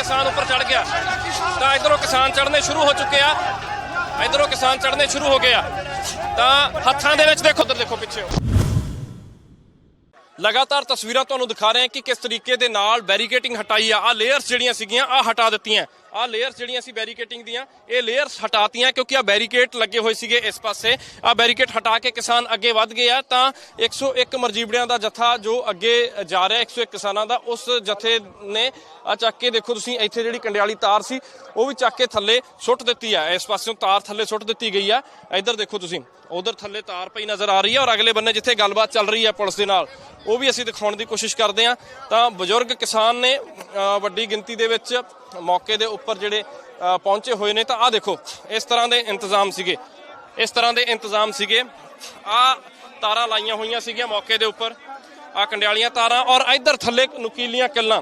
ਕਿਸਾਨ ਉੱਪਰ ਚੜ ਗਿਆ। ਤਾਂ ਇਧਰੋਂ ਕਿਸਾਨ ਚੜਨੇ ਸ਼ੁਰੂ ਹੋ ਚੁੱਕੇ ਆ। ਇਧਰੋਂ ਕਿਸਾਨ ਚੜਨੇ ਸ਼ੁਰੂ ਹੋ ਗਏ ਆ। ਤਾਂ ਹੱਥਾਂ ਦੇ ਵਿੱਚ ਦੇਖੋ ਉਧਰ ਦੇਖੋ ਪਿੱਛੇ। ਲਗਾਤਾਰ ਤਸਵੀਰਾਂ ਤੁਹਾਨੂੰ ਦਿਖਾ ਰਹੇ ਹਾਂ ਕਿ ਕਿਸ ਤਰੀਕੇ ਦੇ ਨਾਲ ਬੈਰੀਕੇਟਿੰਗ ਹਟਾਈ ਆ। ਆ ਲੇਅਰਸ ਜਿਹੜੀਆਂ ਸੀਗੀਆਂ ਆ ਹਟਾ ਦਿੱਤੀਆਂ। ਆ ਲੇਅਰਸ ਜਿਹੜੀਆਂ ਸੀ ਬੈਰੀਕੇਟਿੰਗ ਦੀਆਂ, ਇਹ ਲੇਅਰਸ ਹਟਾਤੀਆਂ ਕਿਉਂਕਿ ਆ ਬੈਰੀਕੇਟ ਲੱਗੇ ਹੋਏ ਸੀਗੇ ਇਸ ਪਾਸੇ। ਆ ਬੈਰੀਕੇਟ ਹਟਾ ਕੇ ਕਿਸਾਨ ਅੱਗੇ ਵੱਧ ਗਏ ਆ, ਤਾਂ 101 ਮਰਜੀਬੜਿਆਂ ਦਾ ਜਥਾ ਜੋ ਅੱਗੇ ਜਾ ਰਿਹਾ 101 ਕਿਸਾਨਾਂ ਦਾ, ਉਸ ਜਥੇ ਨੇ ਆ ਚੱਕ ਕੇ ਦੇਖੋ ਤੁਸੀਂ, ਇੱਥੇ ਜਿਹੜੀ ਕੰਡਿਆਲੀ ਤਾਰ ਸੀ, ਉਹ ਵੀ ਚੱਕ ਕੇ ਥੱਲੇ ਸੁੱਟ ਦਿੱਤੀ ਆ। ਇਸ ਪਾਸਿਓਂ ਤਾਰ ਥੱਲੇ ਸੁੱਟ ਦਿੱਤੀ ਗਈ ਆ। ਇੱਧਰ ਦੇਖੋ ਤੁਸੀਂ, ਉਧਰ ਥੱਲੇ ਤਾਰ ਪਈ ਨਜ਼ਰ ਆ ਰਹੀ ਹੈ ਔਰ ਅਗਲੇ ਬੰਨੇ ਜਿੱਥੇ ਗੱਲਬਾਤ ਚੱਲ ਰਹੀ ਹੈ ਪੁਲਿਸ ਦੇ ਨਾਲ, ਉਹ ਵੀ ਅਸੀਂ ਦਿਖਾਉਣ ਦੀ ਕੋਸ਼ਿਸ਼ ਕਰਦੇ ਹਾਂ ਤਾਂ ਬਜ਼ੁਰਗ ਕਿਸਾਨ ਨੇ ਵੱਡੀ ਗਿਣਤੀ ਦੇ ਵਿੱਚ ਮੌਕੇ ਦੇ ਉੱਪਰ ਜਿਹੜੇ ਪਹੁੰਚੇ ਹੋਏ ਨੇ ਤਾਂ ਆਹ ਦੇਖੋ, ਇਸ ਤਰ੍ਹਾਂ ਦੇ ਇੰਤਜ਼ਾਮ ਸੀਗੇ। ਇਸ ਤਰ੍ਹਾਂ ਦੇ ਇੰਤਜ਼ਾਮ ਸੀਗੇ। ਆ ਤਾਰਾਂ ਲਾਈਆਂ ਹੋਈਆਂ ਸੀਗੀਆਂ ਮੌਕੇ ਦੇ ਉੱਪਰ। ਆ ਕੰਡਿਆਲੀਆਂ ਤਾਰਾਂ ਔਰ ਇੱਧਰ ਥੱਲੇ ਨੁਕੀਲੀਆਂ ਕਿੱਲਾਂ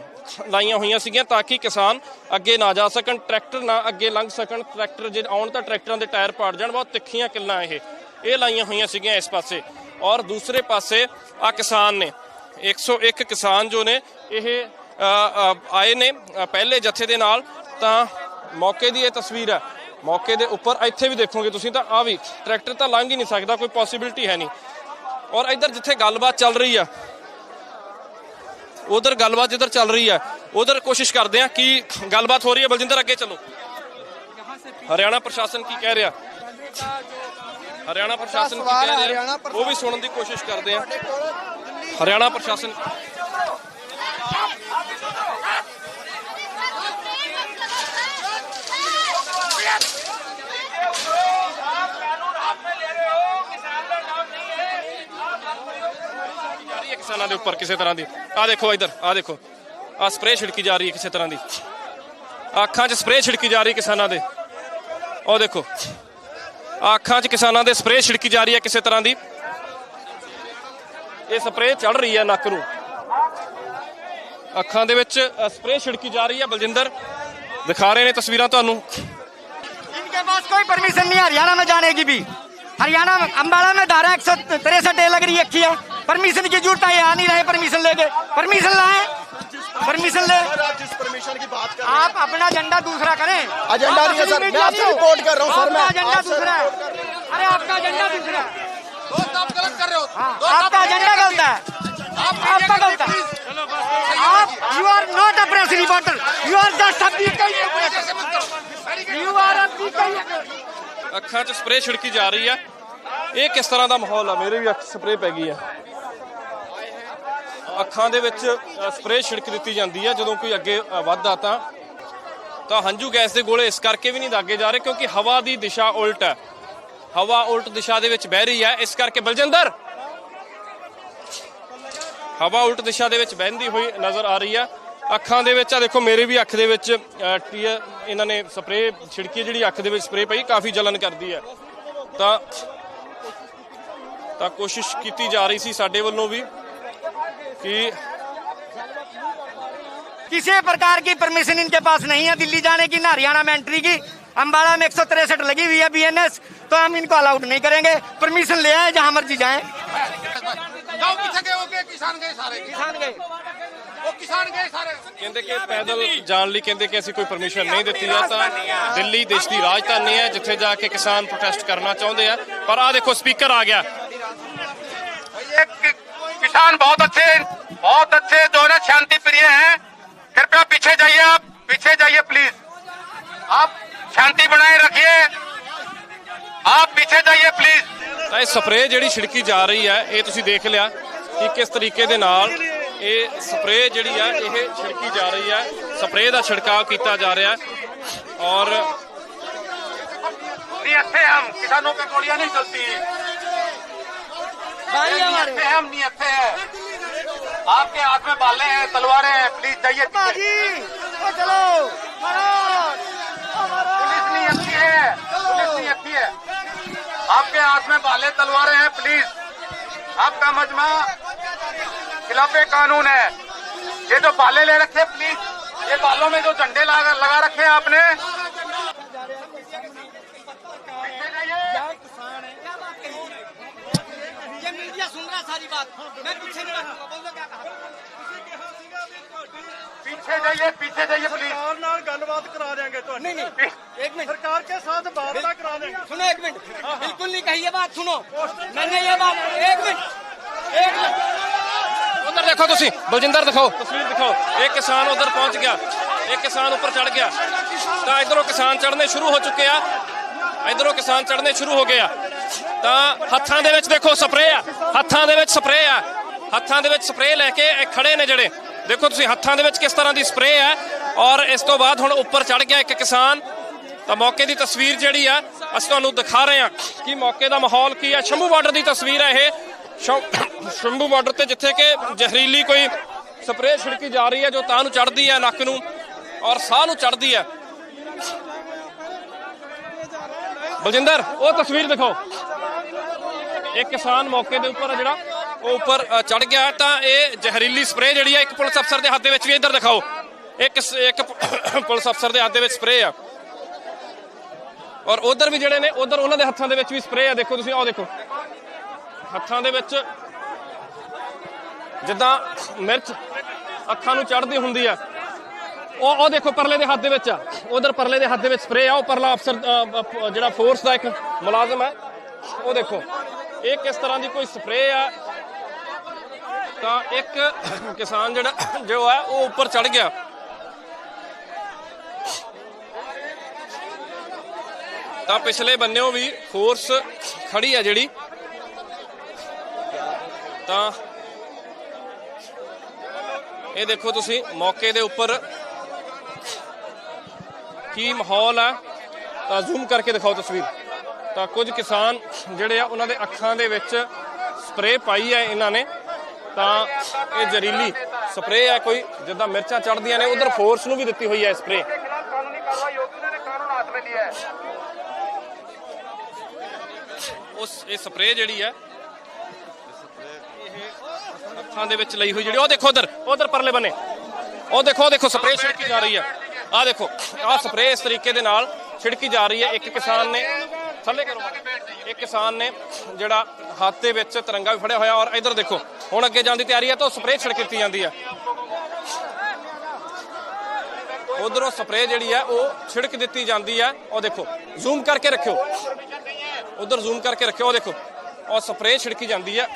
ਲਾਈਆਂ ਹੋਈਆਂ ਸੀਗੀਆਂ ਤਾਂ ਕਿ ਕਿਸਾਨ ਅੱਗੇ ਨਾ ਜਾ ਸਕਣ, ਟਰੈਕਟਰ ਨਾ ਅੱਗੇ ਲੰਘ ਸਕਣ। ਟਰੈਕਟਰ ਜੇ ਆਉਣ ਤਾਂ ਟਰੈਕਟਰਾਂ ਦੇ ਟਾਇਰ ਪਾੜ ਜਾਣ। ਬਹੁਤ ਤਿੱਖੀਆਂ ਕਿੱਲਾਂ ਇਹ। ਇਹ ਲਾਈਆਂ ਹੋਈਆਂ ਸੀਗੀਆਂ ਇਸ ਪਾਸੇ। ਔਰ ਦੂਸਰੇ ਪਾਸੇ ਆ ਕਿਸਾਨ ਨੇ। 101 ਕਿਸਾਨ ਜੋ ਨੇ, ਇਹ ਆਏ ਨੇ। ਪਹਿਲੇ ਜਥੇ ਦੇ ਨਾਲ ਤਾਂ ਮੌਕੇ ਦੀ ਇਹ ਤਸਵੀਰ ਹੈ। ਮੌਕੇ ਦੇ ਉੱਪਰ ਇੱਥੇ ਵੀ ਦੇਖੋਗੇ ਤੁਸੀਂ ਤਾਂ ਆ ਵੀ, ਟਰੈਕਟਰ ਤਾਂ ਲੰਘ ਹੀ ਨਹੀਂ ਸਕਦਾ, ਕੋਈ ਪੋਸਿਬਿਲਿਟੀ ਹੈ ਨਹੀਂ। ਔਰ ਇੱਧਰ ਜਿੱਥੇ ਗੱਲਬਾਤ ਚੱਲ ਰਹੀ ਆ, ਉਧਰ ਗੱਲਬਾਤ ਜਿੱਧਰ ਚੱਲ ਰਹੀ ਹੈ ਉਧਰ ਕੋਸ਼ਿਸ਼ ਕਰਦੇ ਆ ਕਿ ਗੱਲਬਾਤ ਹੋ ਰਹੀ ਹੈ। ਬਲਜਿੰਦਰ, ਅੱਗੇ ਚਲੋ। ਹਰਿਆਣਾ ਪ੍ਰਸ਼ਾਸਨ ਕੀ ਕਹਿ ਰਿਹਾ? ਹਰਿਆਣਾ ਪ੍ਰਸ਼ਾਸਨ ਕੀ ਕਹਿ ਰਿਹਾ? ਉਹ ਵੀ ਸੁਣਨ ਦੀ ਕੋਸ਼ਿਸ਼ ਕਰਦੇ ਆ। ਹਰਿਆਣਾ ਪ੍ਰਸ਼ਾਸਨ ਕਿਸਾਨਾਂ ਦੇ ਉੱਪਰ ਕਿਸੇ ਤਰ੍ਹਾਂ ਦੀ ਆ ਦੇਖੋ ਇੱਧਰ ਆ ਦੇਖੋ ਆ ਸਪਰੇਅ ਛਿੜਕੀ ਜਾ ਰਹੀ ਹੈ ਕਿਸੇ ਤਰ੍ਹਾਂ ਦੀ ਅੱਖਾਂ 'ਚ ਸਪਰੇਅ ਛਿੜਕੀ ਜਾ ਰਹੀ ਹੈ ਕਿਸਾਨਾਂ ਦੇ ਉਹ ਦੇਖੋ ਆਹ ਅੱਖਾਂ 'ਚ ਕਿਸਾਨਾਂ ਦੇ ਸਪਰੇਅ ਛਿੜਕੀ ਜਾ ਰਹੀ ਹੈ ਕਿਸੇ ਤਰ੍ਹਾਂ ਦੀ ਇਹ ਸਪਰੇਅ ਚੜ ਰਹੀ ਹੈ ਨੱਕ ਨੂੰ ਅੱਖਾਂ ਦੇ ਵਿੱਚ ਅ, ਸਪਰੇਅ ਛਿੜਕੀ ਜਾ ਰਹੀ ਹੈ ਬਲਜਿੰਦਰ ਦਿਖਾ ਰਹੇ ਨੇ ਤਸਵੀਰਾਂ ਤੁਹਾਨੂੰ इनके पास कोई परमिशन नहीं है हरियाणा में जाने की भी हरियाणा में अम्बाड़ा में धारा एक सौ तिरसठ ए लग रही है है परमिशन की जरूरत है ये आ नहीं रहे परमिशन लेके परमिशन लाए परमिशन ले आप जिस परमिशन की बात कर आप अपना एजेंडा दूसरा करें एजेंडा आप नहीं है अपनी सर, मैं मीडिया आपसे दो। रिपोर्ट कर रहा हूं सर, मैं आपका एजेंडा आपसे दूसरा है अरे आपका एजेंडा दूसरा है आप गलत कर रहे हो हाँ, आपका एजेंडा गलत है आपका गलत है आप you are not a press reporter you are just you are a ਅੱਖਾਂ 'ਚ ਸਪਰੇਅ ਛਿੜਕੀ ਜਾ ਰਹੀ ਹੈ ਇਹ ਕਿਸ ਤਰ੍ਹਾਂ ਦਾ ਮਾਹੌਲ ਆ ਮੇਰੇ ਵੀ ਅੱਖ ਸਪਰੇਅ ਪੈ ਗਈ ਆ ਅੱਖਾਂ ਦੇ ਵਿੱਚ ਸਪਰੇਅ ਛਿੜਕ ਦਿੱਤੀ ਜਾਂਦੀ ਹੈ ਜਦੋਂ ਕੋਈ ਅੱਗੇ ਵੱਧਦਾ ਤਾਂ। ਤਾਂ ਹੰਝੂ ਗੈਸ ਦੇ ਗੋਲੇ ਇਸ ਕਰਕੇ ਵੀ ਨਹੀਂ ਦਾਗੇ ਜਾ ਰਹੇ ਕਿਉਂਕਿ ਹਵਾ ਦੀ ਦਿਸ਼ਾ ਉਲਟ ਹੈ। ਹਵਾ ਉਲਟ ਦਿਸ਼ਾ ਦੇ ਵਿੱਚ ਬਹਿ ਰਹੀ ਹੈ, ਇਸ ਕਰਕੇ ਬਲਜਿੰਦਰ! ਹਵਾ ਉਲਟ ਦਿਸ਼ਾ ਦੇ ਵਿੱਚ ਬਹਿੰਦੀ ਹੋਈ ਨਜ਼ਰ ਆ ਰਹੀ ਹੈ। ਅੱਖਾਂ ਦੇ ਵਿੱਚ, ਆ ਦੇਖੋ ਮੇਰੇ ਵੀ ਅੱਖ ਦੇ ਵਿੱਚ ਇਹਨਾਂ ਨੇ ਸਪਰੇਅ ਛਿੜਕੀ ਜਿਹੜੀ ਅੱਖ ਦੇ ਵਿੱਚ ਸਪਰੇਅ ਪਈ, ਕਾਫੀ ਜਲਨ ਕਰਦੀ ਹੈ। ਤਾਂ ਤਾਂ ਕੋਸ਼ਿਸ਼ ਕੀਤੀ ਜਾ ਰਹੀ ਸੀ ਸਾਡੇ ਵੱਲੋਂ ਵੀ। ਕਿ किसी प्रकार की परमिशन इनके पास नहीं है दिल्ली जाने की ना हरियाणा में एंट्री की अम्बाड़ा में एक लगी हुई है बीएनएस तो हम इनको अलाउड नहीं करेंगे परमिशन ले आए जहां मर्जी जाएं जाओ पीछे गए हो गए किसान गए सारे किसान गए वो किसान गए सारे ਕਹਿੰਦੇ ਕਿ ਪੈਦਲ ਜਾਣ ਲਈ ਕਹਿੰਦੇ ਕਿ ਅਸੀਂ ਕੋਈ ਪਰਮਿਸ਼ਨ ਨਹੀਂ ਦਿੱਤੀ ਹੈ ਤਾਂ ਦਿੱਲੀ ਦੇਸ਼ ਦੀ ਰਾਜਧਾਨੀ ਹੈ ਜਿੱਥੇ ਜਾ ਕੇ ਕਿਸਾਨ ਪ੍ਰੋਟੈਸਟ ਕਰਨਾ ਚਾਹੁੰਦੇ ਆ ਪਰ ਆ ਦੇਖੋ ਸਪੀਕਰ ਆ ਗਿਆ ये कि- किसान बहुत अच्छे बहुत अच्छे जो है ना शांति प्रिय हैं कृपया पीछे जाइए आप पीछे जाइए प्लीज आप शांति बनाए रखिए आप पीछे जाइए प्लीज ਤਾਂ ਇਹ ਸਪਰੇਅ ਜਿਹੜੀ ਛਿੜਕੀ ਜਾ ਰਹੀ ਹੈ ਇਹ ਤੁਸੀਂ ਦੇਖ ਲਿਆ ਕਿ ਕਿਸ ਤਰੀਕੇ ਦੇ ਨਾਲ ਇਹ ਸਪਰੇਅ ਜਿਹੜੀ ਹੈ ਇਹ ਛਿੜਕੀ ਜਾ ਰਹੀ ਹੈ ਸਪਰੇਅ ਦਾ ਛਿੜਕਾਅ ਕੀਤਾ ਜਾ ਰਿਹਾ ਹੈ ਔਰ नहीं अच्छे हम किसानों पे गोलियां नहीं चलती भाई हमारे। अच्छे हम अच्छे हैं। आपके हाथ में बाले हैं तलवारें हैं प्लीज़ जाइए। चलो। पुलिस नहीं अच्छी है पुलिस नहीं अच्छी है। आपके हाथ में बाले तलवारें हैं प्लीज़ आपका मजमा खिलाफे कानून है। ये जो बाले ले रखे प्लीज़ ये बालों में जो झंडे लगा लगा रखे हैं आपने बात मैं पीछे नहीं रखूंगा बोल दो क्या कहा पीछे जाइए पीछे जाइए प्लीज नहीं नहीं एक मिनट सरकार के साथ बात करा देंगे सुनो एक मिनट बिल्कुल नहीं कही ये बात सुनो मैंने ये बात एक मिनट एक मिनट ਉਧਰ ਦੇਖੋ ਤੁਸੀਂ ਬਲਜਿੰਦਰ ਦਿਖਾਓ ਤਸਵੀਰ ਦਿਖਾਓ ਇਹ ਕਿਸਾਨ ਉਧਰ ਪਹੁੰਚ ਗਿਆ ਇਹ ਕਿਸਾਨ ਉੱਪਰ ਚੜ ਗਿਆ ਤਾਂ ਇਧਰੋਂ ਕਿਸਾਨ ਚੜਨੇ ਸ਼ੁਰੂ ਹੋ ਚੁੱਕੇ ਆ ਇਧਰੋਂ ਕਿਸਾਨ ਚੜਨੇ ਸ਼ੁਰੂ ਹੋ ਗਏ ਆ ਤਾਂ ਹੱਥਾਂ ਦੇ ਵਿੱਚ ਦੇਖੋ ਸਪਰੇਅ ਆ। ਹੱਥਾਂ ਦੇ ਵਿੱਚ ਸਪਰੇਅ ਆ। ਹੱਥਾਂ ਦੇ ਵਿੱਚ ਸਪਰੇਅ ਲੈ ਕੇ ਇਹ ਖੜੇ ਨੇ ਜਿਹੜੇ। ਦੇਖੋ ਤੁਸੀਂ ਹੱਥਾਂ ਦੇ ਵਿੱਚ ਕਿਸ ਤਰ੍ਹਾਂ ਦੀ ਸਪਰੇਅ ਹੈ ਔਰ ਇਸ ਤੋਂ ਬਾਅਦ ਹੁਣ ਉੱਪਰ ਚੜ ਗਿਆ ਇੱਕ ਕਿਸਾਨ। ਤਾਂ ਮੌਕੇ ਦੀ ਤਸਵੀਰ ਜਿਹੜੀ ਆ, ਅਸੀਂ ਤੁਹਾਨੂੰ ਦਿਖਾ ਰਹੇ ਹਾਂ ਕਿ ਮੌਕੇ ਦਾ ਮਾਹੌਲ ਕੀ ਆ। ਸ਼ੰਭੂ ਬਾਰਡਰ ਦੀ ਤਸਵੀਰ ਹੈ ਇਹ। ਸ਼ੰਭੂ ਬਾਰਡਰ ਤੇ ਜਿੱਥੇ ਕਿ ਜ਼ਹਿਰੀਲੀ ਕੋਈ ਸਪਰੇਅ ਛਿੜਕੀ ਜਾ ਰਹੀ ਹੈ ਜੋ ਤਾਂ ਨੂੰ ਚੜਦੀ ਹੈ ਨੱਕ ਨੂੰ ਔਰ ਸਾਹ ਨੂੰ ਚੜਦੀ ਹੈ ਬਲਜਿੰਦਰ, ਉਹ ਤਸਵੀਰ ਦਿਖਾਓ। ਇਹ ਕਿਸਾਨ ਮੌਕੇ ਦੇ ਉੱਪਰ ਜਿਹੜਾ ਉਹ ਉੱਪਰ ਚੜ ਗਿਆ ਤਾਂ ਇਹ ਜ਼ਹਿਰੀਲੀ ਸਪਰੇਅ ਜਿਹੜੀ ਆ, ਇੱਕ ਪੁਲਿਸ ਅਫਸਰ ਦੇ ਹੱਥ ਦੇ ਵਿੱਚ ਵੀ ਇੱਧਰ ਦਿਖਾਓ। ਇੱਕ ਇੱਕ ਪੁਲਿਸ ਅਫਸਰ ਦੇ ਹੱਥ ਦੇ ਵਿੱਚ ਸਪਰੇਅ ਆ। ਔਰ ਉਧਰ ਵੀ ਜਿਹੜੇ ਨੇ, ਉਧਰ ਉਹਨਾਂ ਦੇ ਹੱਥਾਂ ਦੇ ਵਿੱਚ ਵੀ ਸਪਰੇਅ ਆ। ਦੇਖੋ ਤੁਸੀਂ, ਆਹ ਦੇਖੋ। ਹੱਥਾਂ ਦੇ ਵਿੱਚ ਜਿੱਦਾਂ ਮਿਰਚ ਅੱਖਾਂ ਨੂੰ ਚੜਦੀ ਹੁੰਦੀ ਆ। ਉਹ ਉਹ ਦੇਖੋ ਪਰਲੇ ਦੇ ਹੱਥ ਦੇ ਵਿੱਚ ਆ। ਉਧਰ ਪਰਲੇ ਦੇ ਹੱਥ ਦੇ ਵਿੱਚ ਸਪਰੇਅ ਆ। ਉਹ ਪਰਲਾ ਅਫਸਰ ਜਿਹੜਾ ਫੋਰਸ ਦਾ ਇੱਕ ਮੁਲਾਜ਼ਮ ਹੈ ਉਹ ਦੇਖੋ। ਇਹ ਕਿਸ ਤਰ੍ਹਾਂ ਦੀ ਕੋਈ ਸਪਰੇਅ ਆ? ਤਾਂ ਇੱਕ ਕਿਸਾਨ ਜਿਹੜਾ ਜੋ ਹੈ ਉਹ ਉੱਪਰ ਚੜ ਗਿਆ। ਤਾਂ ਪਿਛਲੇ ਬੰਨਿਓ ਵੀ ਫੋਰਸ ਖੜੀ ਆ ਜਿਹੜੀ। ਤਾਂ ਇਹ ਦੇਖੋ ਤੁਸੀਂ, ਮੌਕੇ ਦੇ ਉੱਪਰ ਕੀ ਮਾਹੌਲ ਆ। ਤਾਂ ਜ਼ੂਮ ਕਰਕੇ ਦਿਖਾਓ ਤਸਵੀਰ। ਤਾਂ ਕੁਝ ਕਿਸਾਨ ਜਿਹੜੇ ਆ, ਉਹਨਾਂ ਦੇ ਅੱਖਾਂ ਦੇ ਵਿੱਚ ਸਪਰੇਅ ਪਾਈ ਹੈ ਇਹਨਾਂ ਨੇ। ਤਾਂ ਇਹ ਜ਼ਹਿਰੀਲੀ ਸਪਰੇਅ ਹੈ ਕੋਈ, ਜਿੱਦਾਂ ਮਿਰਚਾਂ ਚੜਦੀਆਂ ਨੇ, ਉਧਰ ਫੋਰਸ ਨੂੰ ਵੀ ਦਿੱਤੀ ਹੋਈ ਹੈ ਸਪਰੇ ਉਸ, ਇਹ ਸਪਰੇ ਜਿਹੜੀ ਹੈ, ਅੱਖਾਂ ਦੇ ਵਿੱਚ ਲਈ ਹੋਈ ਜਿਹੜੀ, ਉਹ ਦੇਖੋ ਉਧਰ ਉਧਰ ਪਰਲੇ ਬੰਨੇ। ਉਹ ਦੇਖੋ ਉਹ ਦੇਖੋ, ਸਪਰੇਅ ਛਿੜਕੀ ਜਾ ਰਹੀ ਹੈ। ਆਹ ਦੇਖੋ, ਆਹ ਸਪਰੇਅ ਇਸ ਤਰੀਕੇ ਦੇ ਨਾਲ ਛਿੜਕੀ ਜਾ ਰਹੀ ਹੈ। ਇੱਕ ਕਿਸਾਨ ਨੇ ਥੱਲੇ ਕਰੋ ਇੱਕ ਕਿਸਾਨ ਨੇ ਜਿਹੜਾ ਹੱਥ ਦੇ ਵਿੱਚ ਤਿਰੰਗਾ ਵੀ ਫੜਿਆ ਹੋਇਆ ਔਰ ਇਧਰ ਦੇਖੋ ਹੁਣ ਅੱਗੇ ਜਾਣ ਦੀ ਤਿਆਰੀ ਹੈ ਤਾਂ ਉਹ ਸਪਰੇਅ ਛਿੜਕ ਦਿੱਤੀ ਜਾਂਦੀ ਹੈ ਉਧਰੋਂ ਸਪਰੇਅ ਜਿਹੜੀ ਹੈ ਉਹ ਛਿੜਕ ਦਿੱਤੀ ਜਾਂਦੀ ਹੈ ਉਹ ਦੇਖੋ ਜ਼ੂਮ ਕਰਕੇ ਰੱਖਿਓ ਉਧਰ ਜ਼ੂਮ ਕਰਕੇ ਰੱਖਿਓ ਉਹ ਦੇਖੋ ਉਹ ਸਪਰੇਅ ਛਿੜਕੀ ਜਾਂਦੀ ਹੈ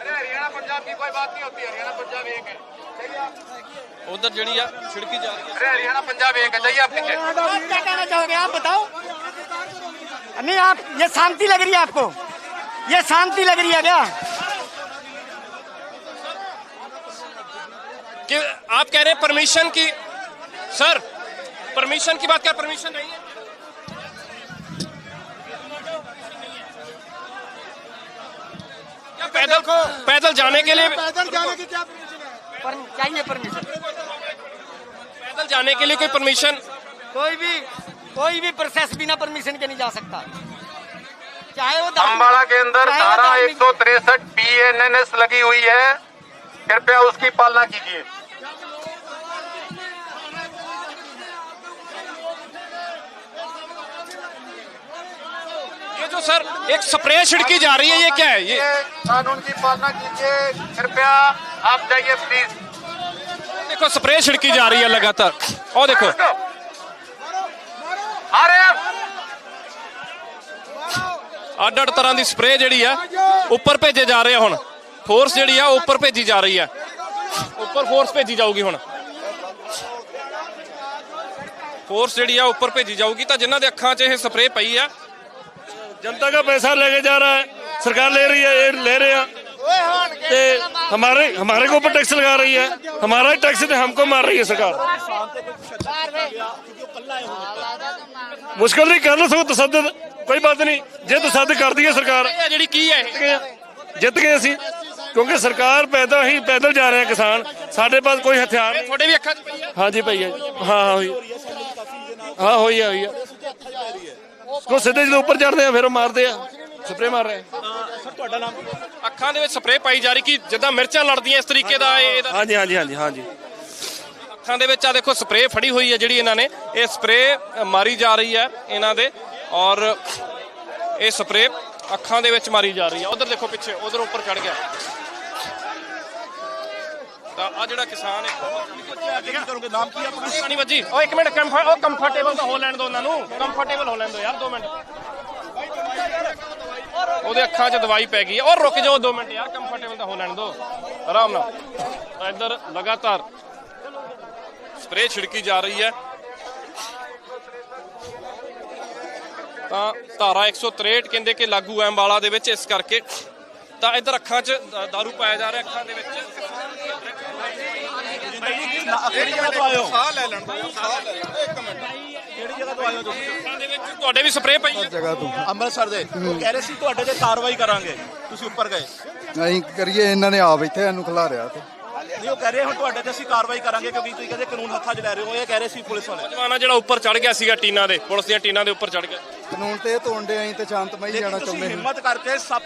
अरे हरियाणा पंजाब की कोई बात नहीं होती हरियाणा पंजाब एक है चलिए आप- ਉਧਰ ਜਿਹੜੀ ਆ ਛਿੜਕੀ ਜਾ ਰਹੀ ਹੈ अरे हरियाणा पंजाब एक है जाइए आप नीचे आप क्या कहना चाहोगे आप बताओ नहीं आप ये शांति लग रही है आपको? ये शांति लग रही है क्या? कि आप कह रहे हैं परमिशन की सर परमिशन की बात क्या परमिशन नहीं है? पैदल को पैदल जाने के लिए पैदल जाने की क्या परमिशन पर, चाहिए परमिशन पैदल जाने के लिए कोई परमिशन कोई भी कोई भी प्रोसेस बिना परमिशन के नहीं जा सकता। चाहे वो अम्बाड़ा के अंदर धारा एक सौ तिरसठ बी एन एन एस लगी हुई है। कृपया उसकी पालना कीजिए। ये जो सर एक स्प्रे छिड़की जा रही है ये क्या है? ये ये कानून की पालना कीजिए। कृपया आप जाइए प्लीज़ देखो स्प्रे छिड़की जा रही है लगातार। और देखो ਅੱਡ ਅੱਡ ਤਰ੍ਹਾਂ ਦੀ ਸਪਰੇ ਜਿਹੜੀ ਆ ਉੱਪਰ ਭੇਜੇ ਜਾ ਰਹੇ ਆ ਹੁਣ ਫੋਰਸ ਜਿਹੜੀ ਆ ਉਹ ਉੱਪਰ ਭੇਜੀ ਜਾ ਰਹੀ ਆ ਉੱਪਰ ਫੋਰਸ ਭੇਜੀ ਜਾਊਗੀ ਹੁਣ ਫੋਰਸ ਜਿਹੜੀ ਆ ਉੱਪਰ ਭੇਜੀ ਜਾਊਗੀ ਤਾਂ ਜਿਨ੍ਹਾਂ ਦੇ ਅੱਖਾਂ 'ਚ ਇਹ ਸਪਰੇ ਪਈ ਆ जनता का पैसा लेके जा रहा है सरकार ले रही है ये ले रहे हैं ते हमारे हमारे को ऊपर टैक्स लगा रही है हमारा ही टैक्स तो हमको मार रही है सरकार मुश्किल नहीं कर लो सगो तसदद ਕੋਈ ਬਾਤ ਨਹੀਂ ਜਿੱਦ ਸੱਦ ਕਰਦੀ ਹੈ ਸਰਕਾਰ। ਜਿਹੜੀ ਕੀ ਹੈ ਜਿੱਤ ਗਏ ਅਸੀਂ ਕਿਉਂਕਿ ਸਰਕਾਰ ਪੈਦਾ ਹੀ ਪੈਦਲ ਜਾ ਰਿਹਾ ਕਿਸਾਨ। ਸਾਡੇ ਪਾਸ ਕੋਈ ਹਥਿਆਰ ਨਹੀਂ। ਤੁਹਾਡੇ ਵੀ ਅੱਖਾਂ 'ਚ ਹਾਂਜੀ ਭਈਆ ਜੀ। ਹਾਂ ਹਾਂ ਹੋਈ। ਹਾਂ ਹੋਈ ਆ ਹੋਈ ਆ ਕੋ ਸਿੱਧੇ ਜਦੋਂ ਉੱਪਰ ਚੜਦੇ ਆ ਫਿਰ ਮਾਰਦੇ ਆ। ਸਪਰੇ ਮਾਰ ਰਹੇ ਆ। ਅੱਖਾਂ ਦੇ ਵਿੱਚ ਸਪਰੇ ਪਾਈ ਜਾ ਰਹੀ ਕਿ ਜਿੱਦਾਂ ਮਿਰਚਾਂ ਲੜਦੀਆਂ ਇਸ ਤਰੀਕੇ ਦਾ ਇਹ ਹਾਂਜੀ ਹਾਂਜੀ ਹਾਂਜੀ ਹਾਂਜੀ। ਅੱਖਾਂ ਦੇ ਵਿੱਚ ਆ ਦੇਖੋ ਸਪਰੇਅ ਫੜੀ ਹੋਈ ਹੈ ਜਿਹੜੀ ਇਹਨਾਂ ਨੇ। ਇਹ ਸਪਰੇਅ ਮਾਰੀ ਜਾ ਰਹੀ ਹੈ ਇਹਨਾਂ ਦੇ। ਔਰ ਇਹ ਸਪਰੇ ਅੱਖਾਂ ਦੇ ਵਿੱਚ ਮਾਰੀ ਜਾ ਰਹੀ ਹੈ ਉਧਰ ਦੇਖੋ ਪਿੱਛੇ ਉਧਰ ਉੱਪਰ ਚੜ ਗਿਆ। ਤਾਂ ਆ ਜਿਹੜਾ ਕਿਸਾਨ ਇੱਕ ਕਰੋਗੇ। ਨਾਮ ਕੀ ਆਪਣਾ? ਨਹੀਂ ਵੱਜੀ ਉਹ ਇੱਕ ਮਿੰਟ ਕੰਫਰਟ ਉਹ ਕੰਫਰਟੇਬਲ ਤਾਂ ਹੋ ਲੈਣ ਦਿਓ ਉਹਨਾਂ ਨੂੰ। ਕੰਫਰਟੇਬਲ ਹੋ ਲੈਣ ਦਿਓ ਯਾਰ 2 ਮਿੰਟ। ਉਹਦੇ ਅੱਖਾਂ 'ਚ ਦਵਾਈ ਪੈ ਗਈ ਹੈ ਔਰ ਰੁਕ ਜਾਓ 2 ਮਿੰਟ ਯਾਰ ਕੰਫਰਟੇਬਲ ਤਾਂ ਹੋ ਲੈਣ ਦਿਓ ਆਰਾਮ ਨਾਲ। ਇੱਧਰ ਲਗਾਤਾਰ ਸਪਰੇਅ ਛਿੜਕੀ ਜਾ ਰਹੀ ਹੈ। ਤਾਂ ਧਾਰਾ 163 ਕਹਿੰਦੇ ਕਿ ਲਾਗੂ ਹੈ ਅੰਬਾਲਾ ਦੇ ਵਿੱਚ ਇਸ ਕਰਕੇ ਤਾਂ ਇੱਧਰ ਅੱਖਾਂ 'ਚ ਦਾਰੂ ਪਾਇਆ ਜਾ ਰਿਹਾ ਅੱਖਾਂ ਦੇ ਵਿੱਚ। ਕਿਹੜੀ ਜਗ੍ਹਾ ਤੋਂ ਹੋ? ਸਾਹ ਲੈ ਲੈਣ ਦੋ ਸਾਹ ਲੈ ਇੱਕ ਮਿੰਟ। ਕਿਹੜੀ ਜਗ੍ਹਾ ਤੋਂ ਹੋ ਤੁਸੀਂ? ਅੱਖਾਂ ਦੇ ਵਿੱਚ ਤੁਹਾਡੇ ਵੀ ਸਪਰੇਅ ਪਈ ਹੈ। ਜਗ੍ਹਾ ਤੋਂ। ਅੰਮ੍ਰਿਤਸਰ ਦੇ। ਉਹ ਕਹਿ ਰਹੇ ਸੀ ਤੁਹਾਡੇ ਤੇ ਕਾਰਵਾਈ ਕਰਾਂਗੇ। ਤੁਸੀਂ ਉੱਪਰ ਗਏ। ਅਸੀਂ ਕਰੀਏ ਇਹਨਾਂ ਨੇ ਆਪ ਇੱਥੇ ਸਾਨੂੰ ਖਿਲਾਰਿਆ ਤੇ ਨਹੀਂ ਉਹ ਕਹਿ ਰਹੇ ਹੁਣ ਤੁਹਾਡੇ ਤੇ ਅਸੀਂ ਕਾਰਵਾਈ ਕਰਾਂਗੇ ਕਿਉਂਕਿ ਤੁਸੀਂ ਕਹਿੰਦੇ ਕਾਨੂੰਨ ਹੱਥਾਂ 'ਚ ਲੈ ਰਹੇ ਹੋ ਇਹ ਕਹਿ ਰਹੇ ਸੀ ਪੁਲਿਸ ਵਾਲੇ। ਜਵਾਨਾ ਜਿਹੜਾ ਉੱਪਰ ਚੜ ਗਿਆ ਸੀਗਾ ਟੀਨਾ ਦੇ ਪੁਲਿਸ ਦੀਆਂ ਟੀਨਾਂ ਦੇ ਉੱਪਰ ਚੜ ਗਿਆ। ਕਾਨੂੰਨ ਤੇ ਇਹ ਤੋੜਦੇ ਅਸੀਂ ਤੇ ਸ਼ਾਂਤਮਈ ਜਾਣਾ ਤੁਸੀਂ ਚਾਹੁੰਦੇ ਹਾਂ। ਹਿੰਮਤ ਕਰਕੇ ਸਭ